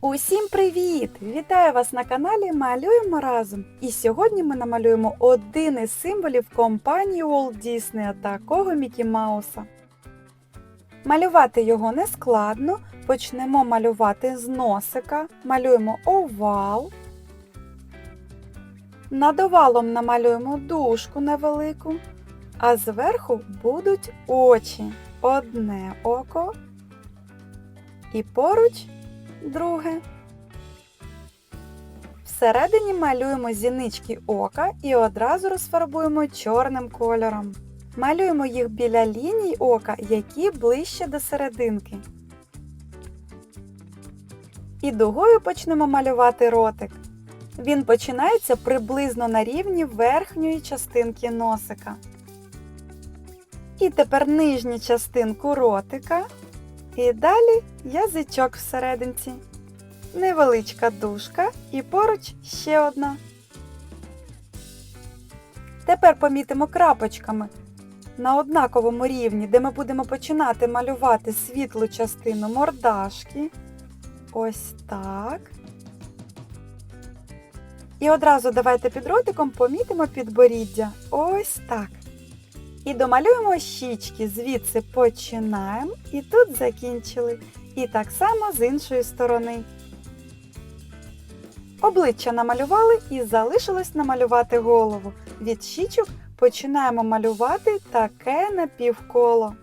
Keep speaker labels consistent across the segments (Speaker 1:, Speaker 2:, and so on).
Speaker 1: Усім привіт! Вітаю вас на каналі Малюємо разом. І сьогодні ми намалюємо один із символів компанії Walt Disney, такого Мікі Мауса. Малювати його не складно. Почнемо малювати з носика, малюємо овал. Над овалом намалюємо дужку невелику, а зверху будуть очі. Одне око і поруч друге. Всередині малюємо зінички ока і одразу розфарбуємо чорним кольором. Малюємо їх біля ліній ока, які ближче до серединки. І дугою почнемо малювати ротик. Він починається приблизно на рівні верхньої частинки носика. І тепер нижню частинку ротика. І далі язичок всерединці. Невеличка дужка і поруч ще одна. Тепер помітимо крапочками на однаковому рівні, де ми будемо починати малювати світлу частину мордашки. Ось так. І одразу давайте під ротиком помітимо підборіддя. Ось так. І домалюємо щічки, звідси починаємо і тут закінчили. І так само з іншої сторони. Обличчя намалювали і залишилось намалювати голову. Від щічок починаємо малювати таке напівколо.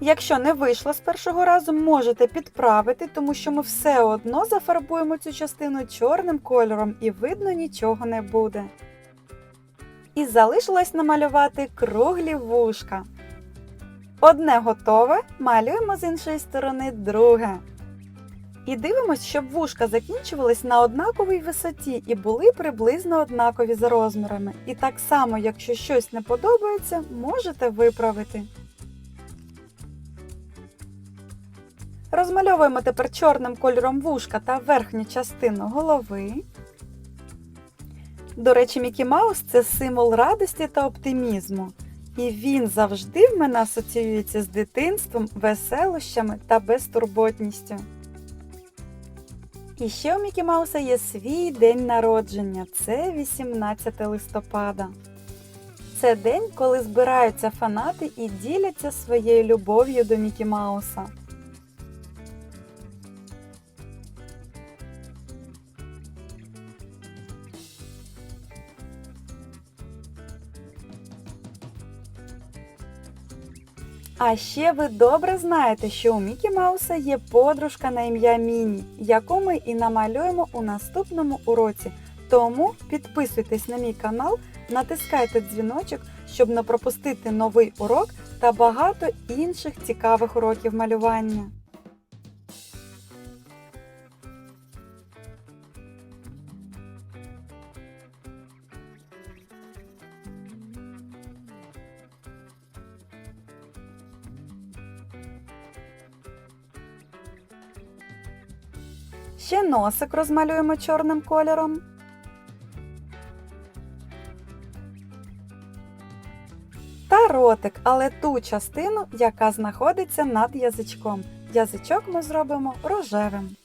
Speaker 1: Якщо не вийшло з першого разу, можете підправити, тому що ми все одно зафарбуємо цю частину чорним кольором і видно нічого не буде. І залишилось намалювати круглі вушка. Одне готове, малюємо з іншої сторони друге. І дивимось, щоб вушка закінчувались на однаковій висоті і були приблизно однакові за розмірами. І так само, якщо щось не подобається, можете виправити. Розмальовуємо тепер чорним кольором вушка та верхню частину голови. До речі, Мікі Маус це символ радості та оптимізму. І він завжди в мене асоціюється з дитинством, веселощами та безтурботністю. І ще у Мікі Мауса є свій день народження. Це 18 листопада. Це день, коли збираються фанати і діляться своєю любов'ю до Мікі Мауса. А ще ви добре знаєте, що у Мікі Мауса є подружка на ім'я Міні, яку ми і намалюємо у наступному уроці. Тому підписуйтесь на мій канал, натискайте дзвіночок, щоб не пропустити новий урок та багато інших цікавих уроків малювання. Ще носик розмалюємо чорним кольором. Та ротик, але ту частину, яка знаходиться над язичком. Язичок ми зробимо рожевим.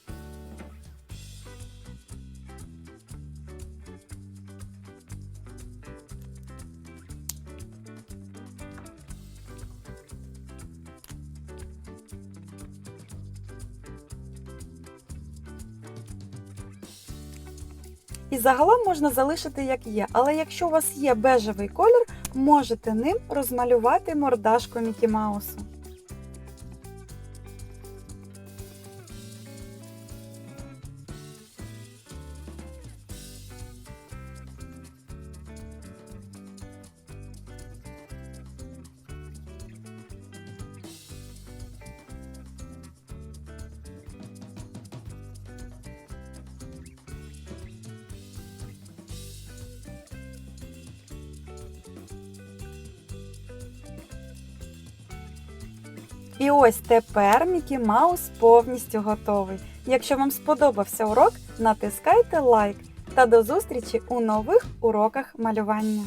Speaker 1: І загалом можна залишити як є, але якщо у вас є бежевий колір, можете ним розмалювати мордашку Мікі Маусу. І ось тепер Мікі Маус повністю готовий. Якщо вам сподобався урок, натискайте лайк та до зустрічі у нових уроках малювання.